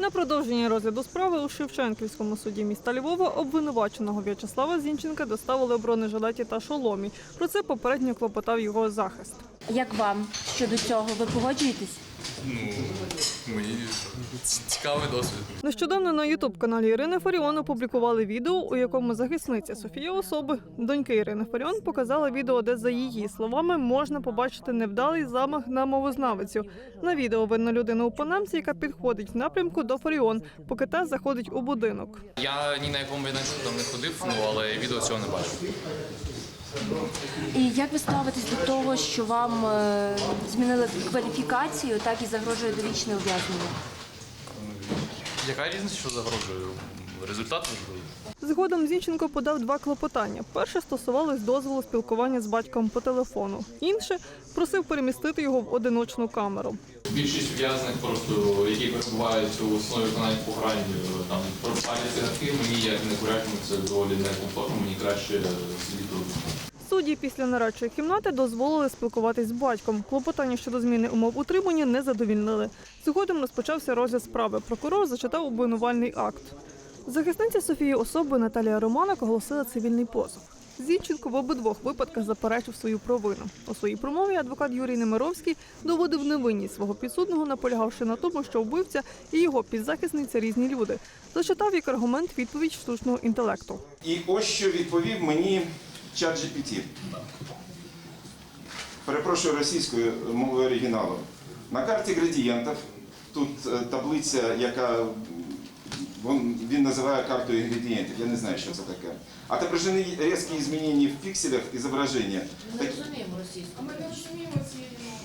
На продовження розгляду справи у Шевченківському суді міста Львова обвинуваченого В'ячеслава Зінченка доставили в бронежилеті та шоломі. Про це попередньо клопотав його захист. Як вам щодо цього? Ви погоджуєтесь? Ну, мені цікавий досвід. Нещодавно на ютуб-каналі Ірини Фаріон опублікували відео, у якому захисниця Софія Особи, доньки Ірини Фаріон, показала відео, де за її словами можна побачити невдалий замах на мовознавицю. На відео видно людину у панамці, яка підходить в напрямку до Фаріон, поки та заходить у будинок. Я ні на якому майданчику там не ходив, ну але відео цього не бачив. І як ви ставитесь до того, що вам е, змінили кваліфікацію, так і загрожує довічне ув'язнення? Яка різниця, що загрожує? Результат важливий. Згодом Зінченко подав два клопотання. Перше стосувалось дозволу спілкування з батьком по телефону. Інше просив перемістити його в одиночну камеру. Більшість в'язних, просто які перебувають у основі виконання покарань, е, там пропалі цигарки, мені як не курятиму, це доволі некомфортно, мені краще е, сидіти тут. Судді після нарадчої кімнати дозволили спілкуватись з батьком. Клопотання щодо зміни умов утримання не задовільнили. Згодом розпочався розгляд справи. Прокурор зачитав обвинувальний акт. Захисниця Софії особи Наталія Романок оголосила цивільний позов. Зінченко в обидвох випадках заперечив свою провину. У своїй промові адвокат Юрій Немировський доводив невинність свого підсудного, наполягавши на тому, що вбивця і його підзахисниця різні люди. Зачитав як аргумент відповідь штучного інтелекту. І ось що відповів мені чат GPT. Перепрошую російською мовою оригіналу. На карті градієнтів тут е, таблиця, яка він, він називає картою інгредієнтів. Я не знаю, що це таке. А Отображені різкі змінення в пікселях і зображення. Ми Так- А ми не розуміємо цієї мови.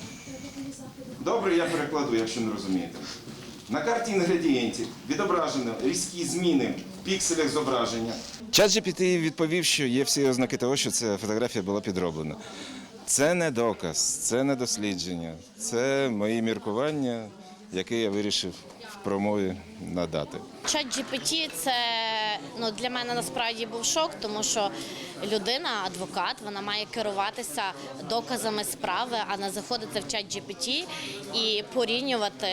Добре, я перекладу, якщо не розумієте. На карті інгредієнтів відображено різкі зміни в пікселях зображення. Чат GPT відповів, що є всі ознаки того, що ця фотографія була підроблена. Це не доказ, це не дослідження, це мої міркування, які я вирішив в промові надати. Чат GPT – це ну для мене насправді був шок, тому що людина, адвокат, вона має керуватися доказами справи, а не заходити в чат GPT і порівнювати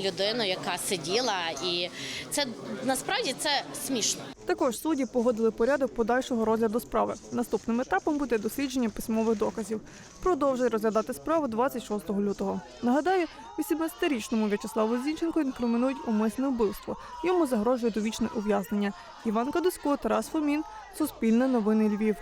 людину, яка сиділа. І це насправді це смішно. Також судді погодили порядок подальшого розгляду справи. Наступним етапом буде дослідження письмових доказів. Продовжує розглядати справу 26 лютого. Нагадаю, 18-річному В'ячеславу Зінченко інкримінують умисне вбивство. Йому загрожує довічне ув'язнення. Іван Кадисько, Тарас Фомін, Суспільне новини Львів.